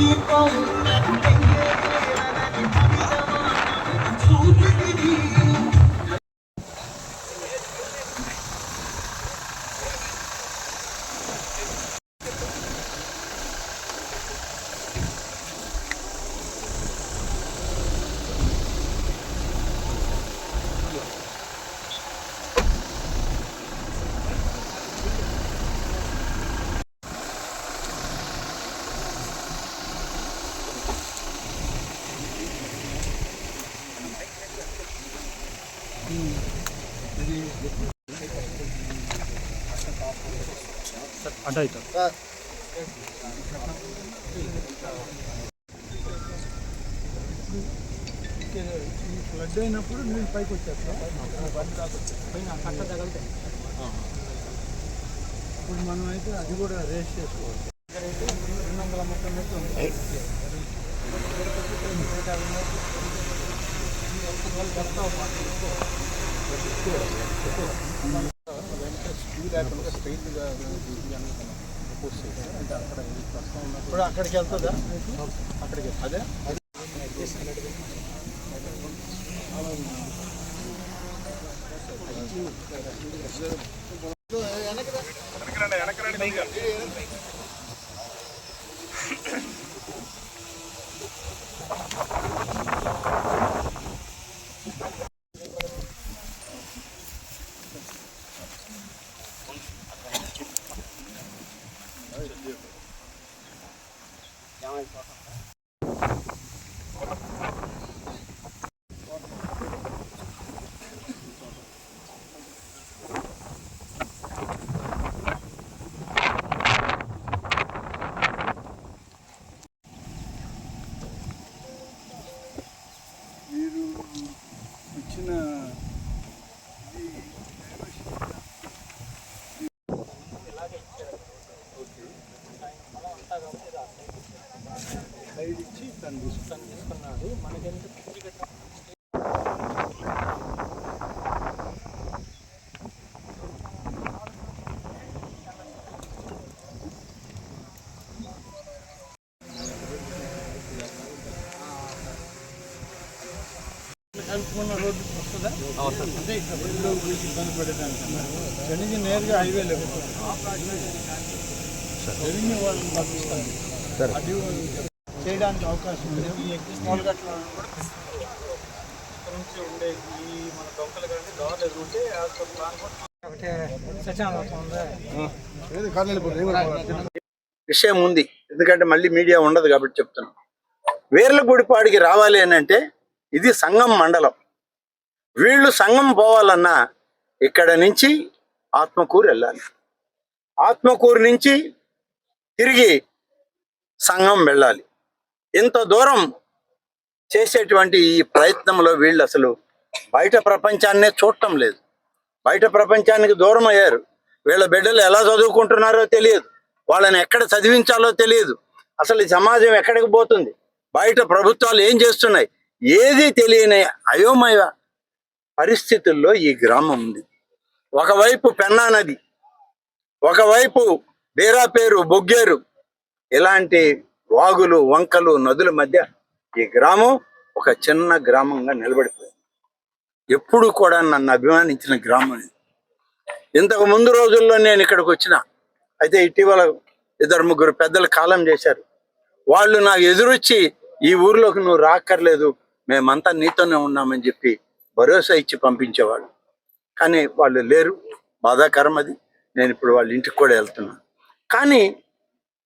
people అడ్డ అవుతుంది flood అయినప్పుడు నీళ్ళు పైకి వచ్చేస్తా ఇప్పుడు మనం అయితే అది కూడా రేస్ చేసుకోవాలి. అయితే రెండు వందల ముప్పై ఉంది. ఇప్పుడు అక్కడికి వెళ్తుందా అక్కడికి అదే మీరు సైడ్ ఇచ్చి తను తీసుకున్నాడు. మనకెంత కలుపుకున్న రోడ్డు వస్తుందా? అంటే ఇక్కడ గురించి ఇబ్బంది ఇక్కడి నుంచి నేరుగా హైవే లేకపోతే. రెవెన్యూ వాళ్ళని పంపిస్తాను అది చేయడానికి అవకాశం ఉంది. ఈ గట్ల నుంచి ఉండే ఈ మన కానీ ఎదురుంటే విషయం ఉంది. ఎందుకంటే మళ్ళీ మీడియా ఉండదు కాబట్టి చెప్తున్నాం. వేర్లగూడిపాడికి రావాలి అని అంటే ఇది సంగం మండలం. వీళ్ళు సంగం పోవాలన్నా ఇక్కడ నుంచి ఆత్మకూరు వెళ్ళాలి. ఆత్మకూరు నుంచి తిరిగి సంగం వెళ్ళాలి. ఇంత దూరం చేసేటువంటి ఈ ప్రయత్నంలో వీళ్ళు అసలు బయట ప్రపంచాన్నే చూడటం లేదు. బయట ప్రపంచానికి దూరం అయ్యారు. వీళ్ళ బిడ్డలు ఎలా చదువుకుంటున్నారో తెలియదు. వాళ్ళని ఎక్కడ చదివించాలో తెలియదు. అసలు ఈ సమాజం ఎక్కడికి పోతుంది? బయట ప్రభుత్వాలు ఏం చేస్తున్నాయి? ఏది తెలియని అయోమయ పరిస్థితుల్లో ఈ గ్రామం ఉంది. ఒకవైపు పెన్నా నది ఒకవైపు డేరా పేరు బొగ్గేరు ఇలాంటి వాగులు వంకలు నదుల మధ్య ఈ గ్రామం ఒక చిన్న గ్రామంగా నిలబడిపోయింది. ఎప్పుడు కూడా నన్ను అభిమానించిన గ్రామం ఇది. ఇంతకు ముందు రోజుల్లో నేను ఇక్కడికి వచ్చిన అయితే ఇటీవల ఇద్దరు ముగ్గురు పెద్దలు కాలం చేశారు. వాళ్ళు నాకు ఎదురొచ్చి ఈ ఊర్లోకి నువ్వు రాక్కర్లేదు మేమంతా నీతోనే ఉన్నామని చెప్పి భరోసా ఇచ్చి పంపించేవాళ్ళు. కానీ వాళ్ళు లేరు. బాధాకరం అది. నేను ఇప్పుడు వాళ్ళ ఇంటికి కూడా వెళ్తున్నాను. కానీ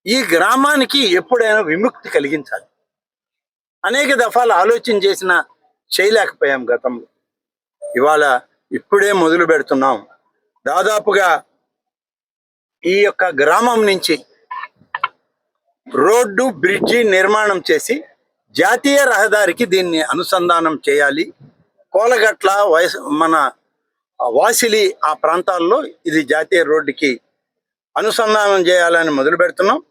ఈ గ్రామానికి ఎప్పుడైనా విముక్తి కలిగించాలి. అనేక దఫాలు ఆలోచన చేసిన చేయలేకపోయాం గతంలో. ఇవాళ ఇప్పుడే మొదలు పెడుతున్నాం. దాదాపుగా ఈ యొక్క గ్రామం నుంచి రోడ్డు బ్రిడ్జి నిర్మాణం చేసి జాతీయ రహదారికి దీన్ని అనుసంధానం చేయాలి. కోలగట్ల వయసు మన వాసిలి ఆ ప్రాంతాల్లో ఇది జాతీయ రోడ్డుకి అనుసంధానం చేయాలని మొదలు పెడుతున్నాం.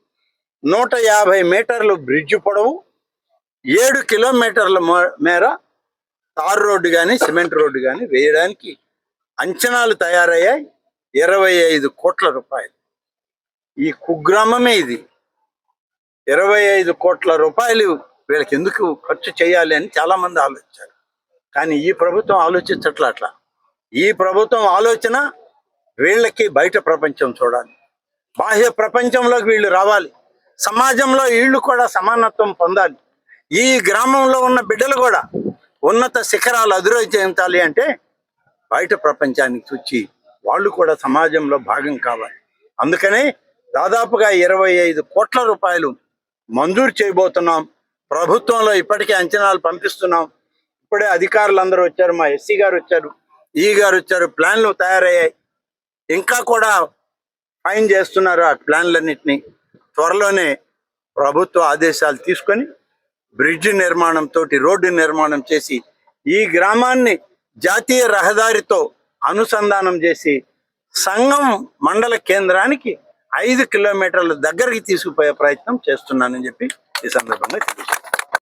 నూట యాభై మీటర్లు బ్రిడ్జ్ పొడవు ఏడు కిలోమీటర్ల మేర తారు రోడ్డు కానీ సిమెంట్ రోడ్డు కానీ వేయడానికి అంచనాలు తయారయ్యాయి. ఇరవై ఐదు కోట్ల రూపాయలు. ఈ కుగ్రామమే ఇది. ఇరవై ఐదు కోట్ల రూపాయలు వీళ్ళకి ఎందుకు ఖర్చు చేయాలి అని చాలామంది ఆలోచించారు. కానీ ఈ ప్రభుత్వం ఆలోచించట్ల అట్లా. ఈ ప్రభుత్వం ఆలోచన వీళ్ళకి బయట ప్రపంచం చూడాలి. బాహ్య ప్రపంచంలోకి వీళ్ళు రావాలి. సమాజంలో వీళ్ళు కూడా సమానత్వం పొందాలి. ఈ గ్రామంలో ఉన్న బిడ్డలు కూడా ఉన్నత శిఖరాలు అధిరోహించాలి అంటే బయట ప్రపంచానికి చూచి వాళ్ళు కూడా సమాజంలో భాగం కావాలి. అందుకనే దాదాపుగా ఇరవై ఐదు కోట్ల రూపాయలు మంజూరు చేయబోతున్నాం. ప్రభుత్వంలో ఇప్పటికే అంచనాలు పంపిస్తున్నాం. ఇప్పుడే అధికారులు అందరూ వచ్చారు మా ఎస్సీ గారు వచ్చారు ఈ గారు వచ్చారు ప్లాన్లు తయారయ్యాయి. ఇంకా కూడా ఫైన్ చేస్తున్నారు ఆ ప్లాన్లన్నింటినీ. త్వరలోనే ప్రభుత్వ ఆదేశాలు తీసుకొని బ్రిడ్జ్ నిర్మాణంతో రోడ్డు నిర్మాణం చేసి ఈ గ్రామాన్ని జాతీయ రహదారితో అనుసంధానం చేసి సంగం మండల కేంద్రానికి ఐదు కిలోమీటర్ల దగ్గరికి తీసుకుపోయే ప్రయత్నం చేస్తున్నానని చెప్పి ఈ సందర్భంగా తెలియజేస్తాను